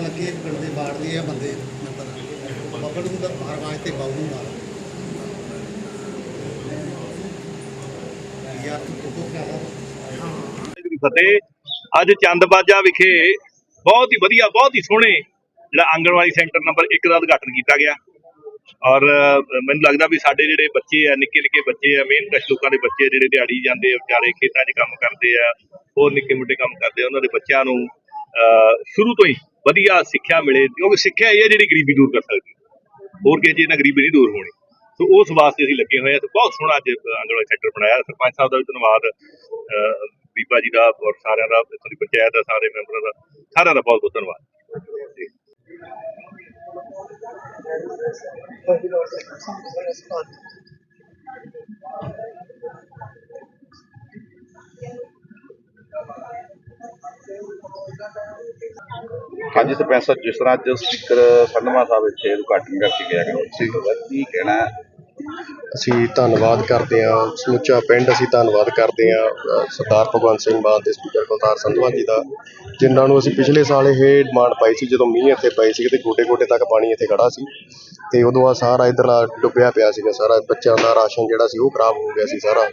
ਲਾੜਦੀ ਹੈ ਬੰਦੇ ਮਤਲਬ ਬੱਬੜ ਨੂੰ ਤਾਂ ਮਾਰ ਵਾਜ ਤੇ ਬਾਉ ਨੂੰ ਮਾਰ। ਯਾਰ ਤੂੰ ਕੋਕੋ ਕਹਾ ਫਤਿਹ। ਅੱਜ ਚੰਦਬਾਜਾ ਵਿਖੇ ਬਹੁਤ ਹੀ ਵਧੀਆ ਬਹੁਤ ਹੀ ਸੋਹਣੇ ਜਿਹੜਾ ਆਂਗਣਵਾੜੀ ਸੈਂਟਰ ਨੰਬਰ 1 ਦਾ ਉਦਘਾਟਨ ਕੀਤਾ ਗਿਆ। ਔਰ ਮੈਨੂੰ ਲੱਗਦਾ ਵੀ ਸਾਡੇ ਜਿਹੜੇ ਬੱਚੇ ਆ ਨਿੱਕੇ ਨਿੱਕੇ ਬੱਚੇ ਆ ਮਿਹਨਤ ਲੋਕਾਂ ਦੇ ਬੱਚੇ ਜਿਹੜੇ ਦਿਹਾੜੀ ਜਾਂਦੇ ਆ ਵਿਚਾਰੇ ਖੇਤਾਂ 'ਚ ਕੰਮ ਕਰਦੇ ਆ ਹੋਰ ਨਿੱਕੇ ਮੋਟੇ ਕੰਮ ਕਰਦੇ ਆ ਉਹਨਾਂ ਦੇ ਬੱਚਿਆਂ ਨੂੰ ਅਹ, ਸ਼ੁਰੂ ਤੋਂ ਹੀ ਵਧੀਆ ਸਿੱਖਿਆ ਮਿਲੇ, ਕਿਉਂਕਿ ਸਿੱਖਿਆ ਇਹ ਹੈ ਜਿਹੜੀ ਗਰੀਬੀ ਦੂਰ ਕਰ ਸਕਦੀ ਹੋਰ ਕਿਸੇ ਚੀਜ਼ ਨਾਲ ਗਰੀਬੀ ਨਹੀਂ ਦੂਰ ਹੋਣੀ। ਸੋ ਉਸ ਵਾਸਤੇ ਅਸੀਂ ਲੱਗੇ ਹੋਏ ਆ ਤੇ ਬਹੁਤ ਸੋਹਣਾ ਅੱਜ ਆਂਗਣਵਾੜੀ ਸੈਂਟਰ ਬਣਾਇਆ। ਸਰਪੰਚ ਸਾਹਿਬ ਦਾ ਵੀ ਧੰਨਵਾਦ। ਬੀਬਾ ਜੀ ਦਾ ਔਰ ਸਾਰਿਆਂ ਦਾ, ਇੱਥੋਂ ਦੀ ਪੰਚਾਇਤ ਦਾ, ਸਾਰੇ ਮੈਂਬਰਾਂ ਦਾ, ਸਾਰਿਆਂ ਦਾ ਬਹੁਤ ਬਹੁਤ ਧੰਨਵਾਦ ਜੀ। ਹਾਂਜੀ ਸਰਪੰਚ ਸਾਹਿਬ ਜਿਸ ਤਰ੍ਹਾਂ ਅੱਜ ਸਪੀਕਰ ਸੰਧਮਾ ਸਾਹਿਬ ਇੱਥੇ ਉਦਘਾਟਨ ਕਰਕੇ ਗਿਆ ਕਿ ਕੀ ਕਹਿਣਾ ਅਸੀਂ ਧੰਨਵਾਦ ਕਰਦੇ ਹਾਂ। ਸਮੁੱਚਾ ਪਿੰਡ ਅਸੀਂ ਧੰਨਵਾਦ ਕਰਦੇ ਹਾਂ ਅ, ਸਰਦਾਰ ਭਗਵੰਤ ਸਿੰਘ ਮਾਨ ਤੇ ਸਪੀਕਰ ਕੁਲਤਾਰ ਸੰਧਵਾ ਜੀ ਦਾ ਜਿਨ੍ਹਾਂ ਨੂੰ ਅਸੀਂ ਪਿਛਲੇ ਸਾਲ ਇਹ ਡਿਮਾਂਡ ਪਾਈ ਸੀ ਜਦੋਂ ਮੀਂਹ ਇੱਥੇ ਪਏ ਸੀ ਤੇ ਗੋਡੇ ਗੋਡੇ ਤੱਕ ਪਾਣੀ ਇੱਥੇ ਖੜਾ ਸੀ। ਤੇ ਉਦੋਂ ਆ ਸਾਰਾ ਇਧਰਲਾ ਡੁੱਬਿਆ ਪਿਆ ਸੀਗਾ ਸਾਰਾ ਬੱਚਿਆਂ ਦਾ ਰਾਸ਼ਨ ਜਿਹੜਾ ਸੀ ਉਹ ਖਰਾਬ ਹੋ ਗਿਆ ਸੀ ਸਾਰਾ।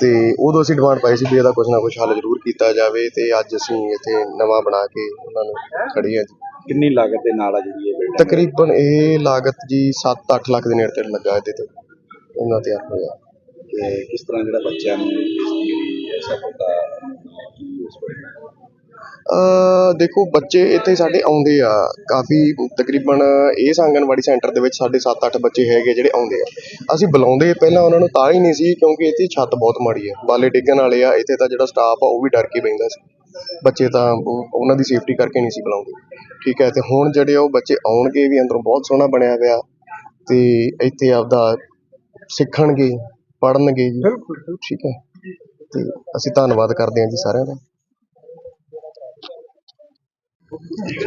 ਤੇ ਉਦੋਂ ਅਸੀਂ ਡਿਮਾਂਡ ਪਾਈ ਸੀ ਵੀ ਇਹਦਾ ਕੁਝ ਨਾ ਕੁਝ ਹੱਲ ਜ਼ਰੂਰ ਕੀਤਾ ਜਾਵੇ ਤੇ ਅੱਜ ਅਸੀਂ ਇੱਥੇ ਨਵਾਂ ਬਣਾ ਕੇ ਉਹਨਾਂ ਨੂੰ ਖੜੀ ਹਾਂ ਜੀ ਕਿੰਨੀ ਲਾਗਤ ਦੇ ਨਾਲ ਆ ਜਿਹੜੀ ਇਹ ਬਿਲਡਿੰਗ ਤਕਰੀਬਨ ਇਹ ਲਾਗਤ ਜੀ 7-8 ਲੱਖ ਦੇ ਨੇੜੇ ਤੇੜੇ ਲੱਗਾ ਇਹਦੇ ਤੇ। ਇਹਨਾਂ ਤਿਆਰ ਹੋਇਆ ਤੇ ਕਿਸ ਤਰ੍ਹਾਂ ਜਿਹੜਾ ਬੱਚਿਆਂ ਨੂੰ ਇਸ ਦੀ ਸਫਲਤਾ ਕੀ ਉਸ ਬਾਰੇ ਅ ਦੇਖੋ ਬੱਚੇ ਇੱਥੇ ਸਾਡੇ ਆਉਂਦੇ ਆ। ਕਾਫੀ ਤਕਰੀਬਨ ਇਸ ਆਂਗਨਵਾੜੀ ਸੈਂਟਰ ਦੇ ਵਿੱਚ ਸਾਡੇ 7-8 ਬੱਚੇ ਹੈਗੇ ਜਿਹੜੇ ਆਉਂਦੇ ਆ। ਅਸੀਂ ਬੁਲਾਉਂਦੇ ਪਹਿਲਾਂ ਉਹਨਾਂ ਨੂੰ ਤਾਂ ਹੀ ਨਹੀਂ ਸੀ ਕਿਉਂਕਿ ਇੱਥੇ ਛੱਤ ਬਹੁਤ ਮਾੜੀ ਹੈ ਬਾਲੇ ਡਿੱਗਣ ਵਾਲੇ ਆ ਇੱਥੇ ਤਾਂ ਜਿਹੜਾ ਸਟਾਫ ਆ ਉਹ ਵੀ ਡਰ ਕੇ ਬੈਂਦਾ ਸੀ। ਬੱਚੇ ਤਾਂ ਉਹ- ਉਹਨਾਂ ਦੀ ਸੇਫਟੀ ਕਰਕੇ ਨਹੀਂ ਸੀ ਬੁਲਾਉਂਦੇ। ਠੀਕ ਹੈ ਤੇ ਹੁਣ ਜਿਹੜੇ ਆ ਉਹ ਬੱਚੇ ਆਉਣਗੇ ਵੀ ਅੰਦਰੋਂ ਬਹੁਤ ਸੋਹਣਾ ਬਣਿਆ ਹੋਇਆ। ਤੇ ਇੱਥੇ ਆਪਦਾ ਸਿੱਖਣਗੇ ਪੜ੍ਹਨਗੇ ਜੀ। ਠੀਕ ਹੈ। ਤੇ ਅਸੀਂ ਧੰਨਵਾਦ ਕਰਦੇ ਹਾਂ ਜੀ ਸਾਰਿਆਂ ਦਾ।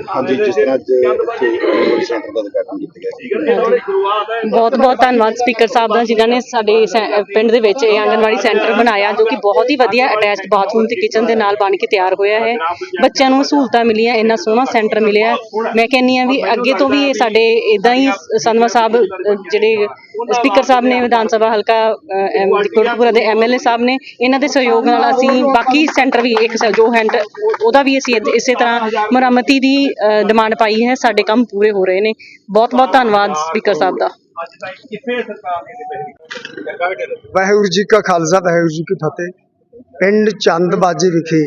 ਹਾਂਜੀ ਜਿਸ ਤਰ੍ਹਾਂ ਅੱਜ ਇੱਥੇ ਸੈਂਟਰ ਦਾ ਉਦਘਾਟਨ ਕੀਤਾ ਗਿਆ ਕੀ ਬਹੁਤ ਬਹੁਤ ਧੰਨਵਾਦ ਸਪੀਕਰ ਸਾਹਿਬ ਦਾ ਜਿਨ੍ਹਾਂ ਨੇ ਸਾਡੇ ਸੈ- ਪਿੰਡ ਦੇ ਵਿੱਚ ਇਹ ਆਂਗਨਵਾੜੀ ਸੈਂਟਰ ਬਣਾਇਆ ਜੋ ਕਿ ਬਹੁਤ ਹੀ ਵਧੀਆ ਅਟੈਚਡ ਬਾਥਰੂਮ ਤੇ ਕਿਚਨ ਦੇ ਨਾਲ ਬਣ ਕੇ ਤਿਆਰ ਹੋਇਆ ਹੈ। ਬੱਚਿਆਂ ਨੂੰ ਸਹੂਲਤਾਂ ਮਿਲੀਆਂ ਇੰਨਾ ਸੋਹਣਾ ਸੈਂਟਰ ਮਿਲਿਆ। ਮੈਂ ਕਹਿੰਨੀ ਆ ਵੀ ਅੱਗੇ ਤੋਂ ਵੀ ਇਹ ਸਾਡੇ ਇਦਾਂ ਹੀ ਸੰਧਵਾ ਸਾਹਿਬ ਅ, ਜਿਹੜੇ ਸਪੀਕਰ ਸਾਹਿਬ ਨੇ ਵਿਧਾਨ ਸਭਾ ਹਲਕਾ ਕੋਟਕਪੂਰਾ ਦੇ ਐਮਐਲਏ ਸਾਹਿਬ ਨੇ ਇਹਨਾਂ ਦੇ ਸਹਿਯੋਗ ਨਾਲ ਅਸੀਂ ਬਾਕੀ ਸੈਂਟਰ ਵੀ ਇੱਕ ਜੋ ਹੈਂਡ ਉਹਦਾ ਵੀ ਅਸੀਂ ਇਸੇ ਤਰ੍ਹਾਂ ਮੁਰੰਮਤੀ ਦੀ ਡਿਮਾਂਡ ਪਾਈ ਹੈ ਸਾਡੇ ਕੰਮ ਪੂਰੇ ਹੋ ਰਹੇ ਨੇ। ਬਹੁਤ ਬਹੁਤ ਧੰਨਵਾਦ ਸਪੀਕਰ ਸਾਹਿਬ ਦਾ। ਵਾਹਿਗੁਰੂ ਜੀ ਕਾ ਖਾਲਸਾ ਵਾਹਿਗੁਰੂ ਜੀ ਕੀ ਫਤਿਹ। ਪਿੰਡ ਚੰਦਬਾਜੇ ਵਿਖੇ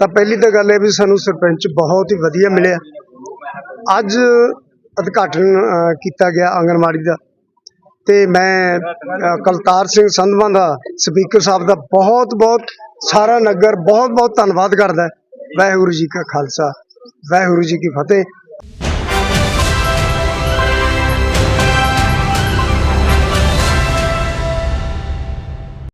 ਤਾਂ ਪਹਿਲੀ ਤਾਂ ਗੱਲ ਇਹ ਵੀ ਸਾਨੂੰ ਸਰਪੰਚ ਬਹੁਤ ਹੀ ਵਧੀਆ ਮਿਲਿਆ। ਅੱਜ ਉਦਘਾਟਨ ਕੀਤਾ ਗਿਆ ਆਂਗਣਵਾੜੀ ਦਾ। ਤੇ ਮੈਂ ਕਲਤਾਰ ਸਿੰਘ ਸੰਧਵਾਂ ਦਾ ਸਪੀਕਰ ਸਾਹਿਬ ਦਾ ਬਹੁਤ ਬਹੁਤ ਸਾਰਾ ਨਗਰ ਬਹੁਤ ਬਹੁਤ ਧੰਨਵਾਦ ਕਰਦਾ ਵਾਹਿਗੁਰੂ ਜੀ ਕਾ ਖਾਲਸਾ, ਵਾਹਿਗੁਰੂ ਜੀ ਕੀ ਫਤਿਹ।